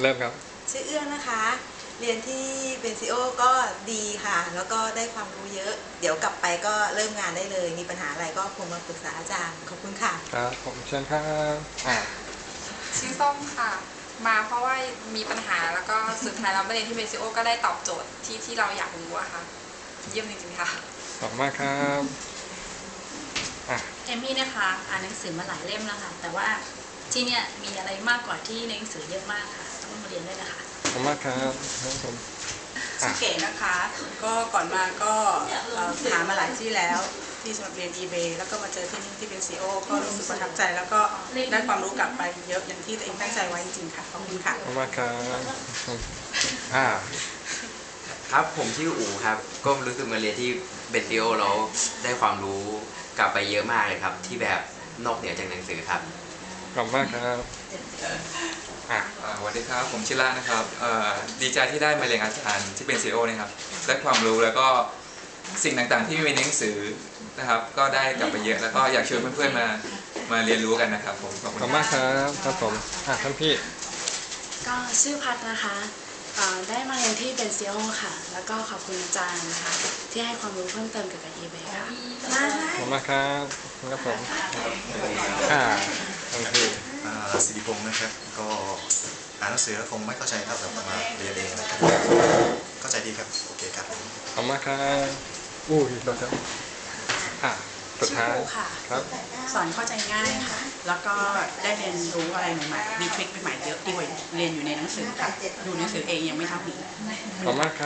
เริ่มครับ ชื่อเอื้องนะคะ เรียนที่เบนซิโอก็ดีค่ะ แล้วก็ได้ความรู้เยอะ เดี๋ยวกลับไปก็เริ่มงานได้เลย มีปัญหาอะไรก็คงมาปรึกษาอาจารย์ ขอบคุณค่ะ ครับ ผมเชิญครับอ่าชื่อส้มค่ะ มาเพราะว่ามีปัญหาแล้วก็สุดท้ายเรามาเรียนที่เบซิโอก็ได้ตอบโจทย์ที่ที่เราอยากรู้อะค่ะ เยี่ยมจริงๆค่ะ ขอบคุณมากครับอะ เอมมี่นะคะ อ่านหนังสือมาหลายเล่มแล้วค่ะ แต่ว่า ที่เนี่ยมีอะไรมากกว่าที่ในหนังสือเยอะมากค่ะ ต้องมาเรียนด้วยนะคะขอบคุณมากครับครับผมอะชื่อเก๋นะคะ ก็ก่อนมาก็เอ่อหามาหลายที่แล้วที่สมัครเรียน eBay แล้วก็มาเจอที่นี่ที่เป็น CEO ก็รู้สึกประทับใจ แล้วก็ได้ความรู้กลับไปเยอะอย่างที่ตัวเองตั้งใจไว้จริงๆค่ะขอบคุณค่ะ ขอบคุณมากครับอ่า ครับผมชื่ออูครับก็รู้สึกมาเรียนที่เบนติโอแล้วได้ความรู้กลับไปเยอะมากเลยครับ ที่แบบนอกเหนือจากหนังสือครับ ขอบคุณมากครับอะอ่าสวัสดีครับ ผมชิระนะครับเอ่อดีใจที่ได้มาเรียนอาจารย์ที่เป็นซีโอนะครับ ได้ความรู้แล้วก็สิ่งต่างๆที่มีในหนังสือนะครับ ก็ได้กลับไปเยอะ แล้วก็อยากชวนเพื่อนๆมามาเรียนรู้กันนะครับผมขอบขคุอบณคุณคมารักบครับครับผมอะท่านพี่ก็ชื่อพัดนะคะเอ่อได้มาเรียนที่เบนซิโอค่ะ แล้วก็ขอบคุณอาจารย์นะคะ ที่ให้ความรู้เพิ่มเติมเกี่ยวกับ eBay ค่ะขอบคุณมากครับครับผมอ่าท่านพี่อ่าสิริพงศ์นะครับ ก็อ่านหนังสือแล้วคงไม่เข้าใจเท่ากับมาเรียนเองนะครับ เข้าใจดีครับ โอเคครับขอบคุณมากครับอู้ยตัวครับอะสุดท้ายชื่อปูค่ะครับ สอนเข้าใจง่ายค่ะ แล้วก็ได้เรียนรู้อะไรใหม่ๆมีทริคใหม่ๆเยอะดีกว่าเรียนอยู่ในหนังสือค่ะ ดูหนังสือเองยังไม่เท่านี้ขอบคุณมากครับ